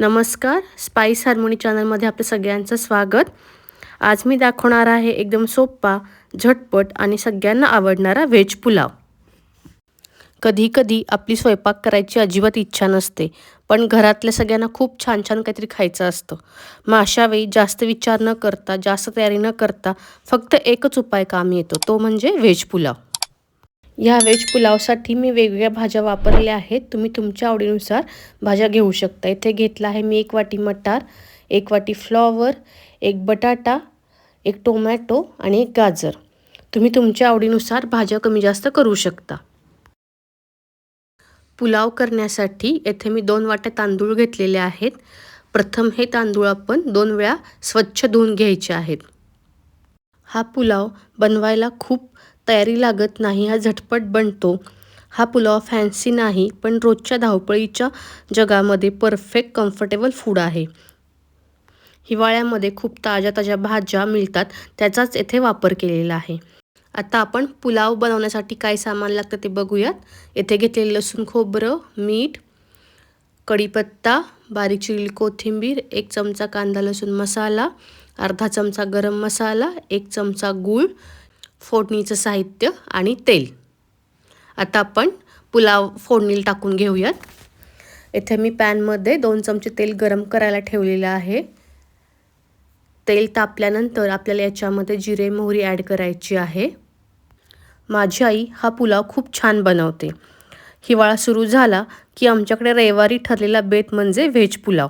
नमस्कार spice harmony चॅनलमध्ये आपलं सगळ्यांचं स्वागत. आज मी दाखवणार आहे एकदम सोप्पा झटपट आणि सगळ्यांना आवडणारा व्हेज पुलाव. कधी कधी आपली स्वयंपाक करायची अजिबात इच्छा नसते पण घरातल्या सगळ्यांना खूप छान छान काहीतरी खायचं असतं. मग अशा वेळी जास्त विचार न करता जास्त तयारी न करता फक्त एकच उपाय काम येतो तो म्हणजे व्हेज पुलाव. ह्या व्हेज पुलावसाठी मी वेगवेगळ्या भाज्या वापरल्या आहेत. तुम्ही तुमच्या आवडीनुसार भाज्या घेऊ शकता. इथे घेतला आहे मी एक वाटी मटार एक वाटी फ्लॉवर एक बटाटा एक टोमॅटो आणि एक गाजर. तुम्ही तुमच्या आवडीनुसार भाज्या कमी जास्त करू शकता. पुलाव करण्यासाठी येथे मी दोन वाट्या तांदूळ घेतलेले आहेत. प्रथम हे तांदूळ आपण दोन वेळा स्वच्छ धुवून घ्यायचे आहेत. हा पुलाव बनवायला खूप तयारी लागत नाही हा झटपट बनतो. हा पुलाव फॅन्सी नाही पण रोजच्या धावपळीच्या जगामध्ये परफेक्ट कम्फर्टेबल फूड आहे. हिवाळ्यामध्ये खूप ताज्या ताज्या भाज्या मिळतात त्याचाच येथे वापर केलेला आहे. आता आपण पुलाव बनवण्यासाठी काय सामान लागतं ते बघूयात. येथे घेतलेलं लसूण खोबरं मीठ कढीपत्ता बारीक चिरली कोथिंबीर एक चमचा कांदा लसूण मसाला अर्धा चमचा गरम मसाला एक चमचा गूळ फोडणीचं साहित्य आणि तेल. आता आपण पुलाव फोडणीला टाकून घेऊयात. इथे मी पॅनमध्ये दोन चमचे तेल गरम करायला ठेवलेलं आहे. तेल तापल्यानंतर आपल्याला याच्यामध्ये जिरे मोहरी ॲड करायची आहे. माझी आई हा पुलाव खूप छान बनवते. हिवाळा सुरू झाला की आमच्याकडे रविवारी ठरलेला बेत म्हणजे व्हेज पुलाव.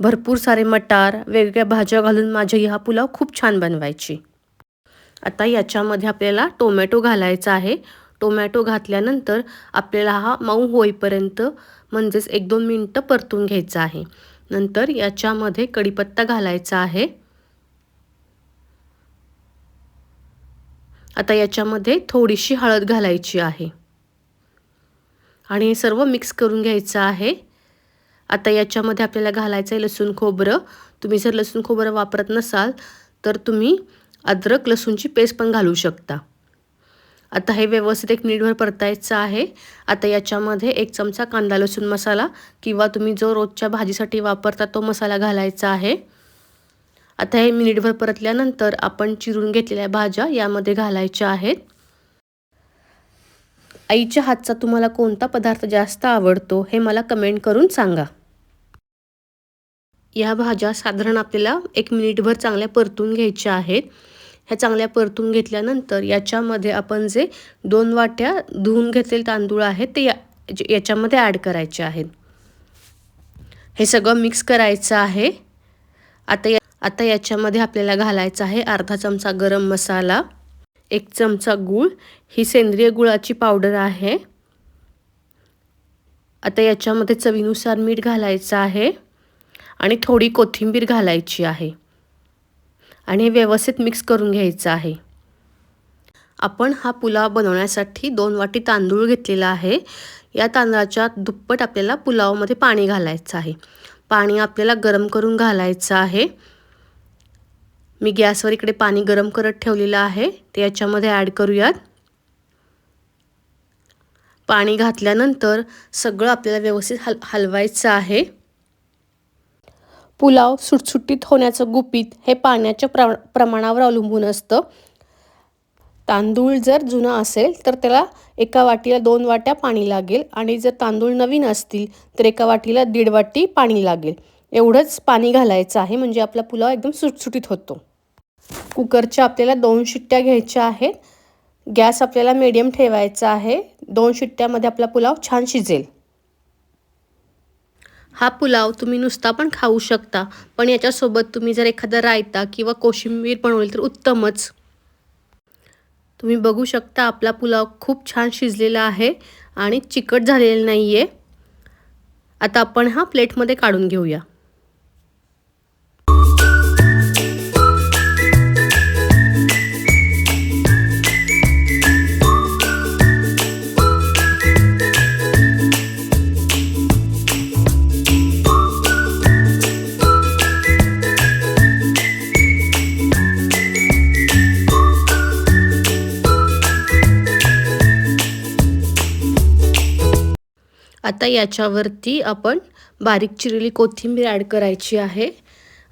भरपूर सारे मटार वेगवेगळ्या भाज्या घालून माझी आई हा पुलाव खूप छान बनवायची. आता याच्यामध्ये आपल्याला टोमॅटो घालायचा आहे. टोमॅटो घातल्यानंतर आपल्याला हा मऊ होईपर्यंत म्हणजेच एक दोन मिनटं परतून घ्यायचा आहे. नंतर याच्यामध्ये कढीपत्ता घालायचा आहे. आता याच्यामध्ये थोडीशी हळद घालायची आहे. आणि हे सर्व मिक्स करून घ्यायचं आहे. आता याच्यामध्ये आपल्याला घालायचं आहे लसूण खोबरं. तुम्ही जर लसूण खोबरं वापरत नसाल तर तुम्ही अद्रक लसूणची पेस्ट पण घालू शकता. आता हे व्यवस्थित एक मिनिटभर परतायचं आहे. आता याच्यामध्ये एक चमचा कांदा लसूण मसाला किंवा तुम्ही जो रोजच्या भाजीसाठी वापरता तो मसाला घालायचा आहे. आता हे मिनिटभर परतल्यानंतर आपण चिरून घेतलेल्या भाज्या यामध्ये घालायच्या आहेत. आईच्या हातचा तुम्हाला कोणता पदार्थ जास्त आवडतो हे मला कमेंट करून सांगा. या भाज्या साधारण आपल्याला एक मिनिटभर चांगल्या परतून घ्यायच्या आहेत. ह्या चांगल्या परतून घेतल्यानंतर याच्यामध्ये आपण जे दोन वाट्या धुवून घेतलेले तांदूळ आहेत ते या याच्यामध्ये ॲड करायचे आहेत. हे सगळं मिक्स करायचं आहे. आता या आता याच्यामध्ये आपल्याला घालायचं आहे अर्धा चमचा गरम मसाला एक चमचा गूळ. ही सेंद्रिय गुळाची पावडर आहे. आता याच्यामध्ये चवीनुसार मीठ घालायचं आहे. आणि थोडी कोथिंबीर घालायची आहे. आणि हे व्यवस्थित मिक्स करून घ्यायचं आहे. आपण हा पुलाव बनवण्यासाठी दोन वाटी तांदूळ घेतलेला आहे. या तांदळाच्या दुप्पट आपल्याला पुलावमध्ये पाणी घालायचं आहे. पाणी आपल्याला गरम करून घालायचं आहे. मी गॅसवर इकडे पाणी गरम करत ठेवलेलं आहे. ते याच्यामध्ये ॲड करूयात. पाणी घातल्यानंतर सगळं आपल्याला व्यवस्थित हल हलवायचं आहे. पुलाव सुटसुटीत होण्याचं गुपित हे पाण्याच्या प्र प्रमाणावर अवलंबून असतं. तांदूळ जर जुना असेल तर त्याला एका वाटीला दोन वाट्या पाणी लागेल आणि जर तांदूळ नवीन असतील तर एका वाटीला दीड वाटी पाणी लागेल. एवढंच पाणी घालायचं आहे म्हणजे आपला पुलाव एकदम सुटसुटीत होतो. कुकरच्या आपल्याला दोन शिट्ट्या घ्यायच्या आहेत. गॅस आपल्याला मीडियम ठेवायचा आहे. दोन शिट्ट्यामध्ये आपला पुलाव छान शिजेल. हा पुलाव तुम्ही नुसता पण खाऊ शकता. पण याच्यासोबत तुम्ही जर एखादा रायता किंवा कोशिंबीर बनवली तर उत्तमच. तुम्ही बघू शकता आपला पुलाव खूप छान शिजलेला आहे आणि चिकट झालेला नाही आहे आता आपण हा प्लेटमध्ये काढून घेऊया. आता याच्यावरती आपण बारीक चिरलेली कोथिंबीर ॲड करायची आहे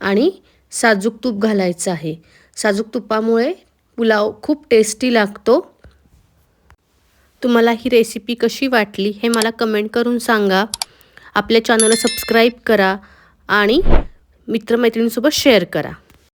आणि साजूक तूप घालायचं आहे. साजूक तुपामुळे पुलाव खूप टेस्टी लागतो. तुम्हाला ही रेसिपी कशी वाटली हे मला कमेंट करून सांगा. आपल्या चॅनलला सबस्क्राईब करा आणि मित्रमैत्रिणींसोबत शेअर करा.